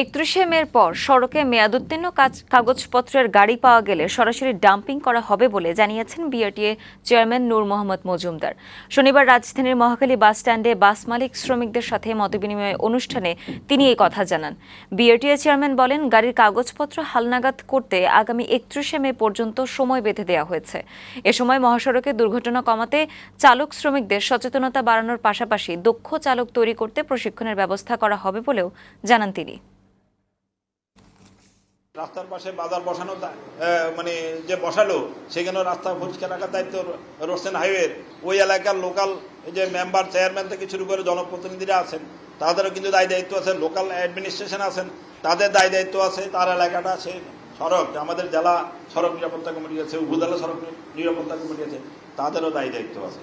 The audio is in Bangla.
একত্রিশে মের পর সড়কে মেয়াদোত্তীর্ণ কাজ কাগজপত্রের গাড়ি পাওয়া গেলে সরাসরি ডাম্পিং করা হবে বলে জানিয়েছেন বিআরটিএ চেয়ারম্যান নূর মোহাম্মদ মজুমদার। শনিবার রাজধানীর মহাখালী বাস স্ট্যান্ডে বাস মালিক শ্রমিকদের সাথে মতবিনিময় অনুষ্ঠানে তিনি এই কথা জানান। বিআরটিএ চেয়ারম্যান বলেন, গাড়ির কাগজপত্র হালনাগাদ করতে আগামী একত্রিশে মে পর্যন্ত সময় বেঁধে দেওয়া হয়েছে। এ সময় মহাসড়কে দুর্ঘটনা কমাতে চালক শ্রমিকদের সচেতনতা বাড়ানোর পাশাপাশি দক্ষ চালক তৈরি করতে প্রশিক্ষণের ব্যবস্থা করা হবে বলেও জানান তিনি। রাস্তার পাশে বাজার বসানো মানে যে বসালো সেখানেও রাস্তা পরিষ্কার রাখার দায়িত্ব রোডসেন হাইওয়ের। ওই এলাকার লোকাল যে মেম্বার চেয়ারম্যান থেকে শুরু করে জনপ্রতিনিধিরা আছেন, তাদেরও কিন্তু দায় দায়িত্ব আছে। লোকাল অ্যাডমিনিস্ট্রেশন আছেন, তাদের দায় দায়িত্ব আছে। তার এলাকাটা সে সড়ক, আমাদের জেলা সড়ক নিরাপত্তা কমিটি আছে, উপজেলা সড়ক নিরাপত্তা কমিটি আছে, তাদেরও দায় দায়িত্ব আছে।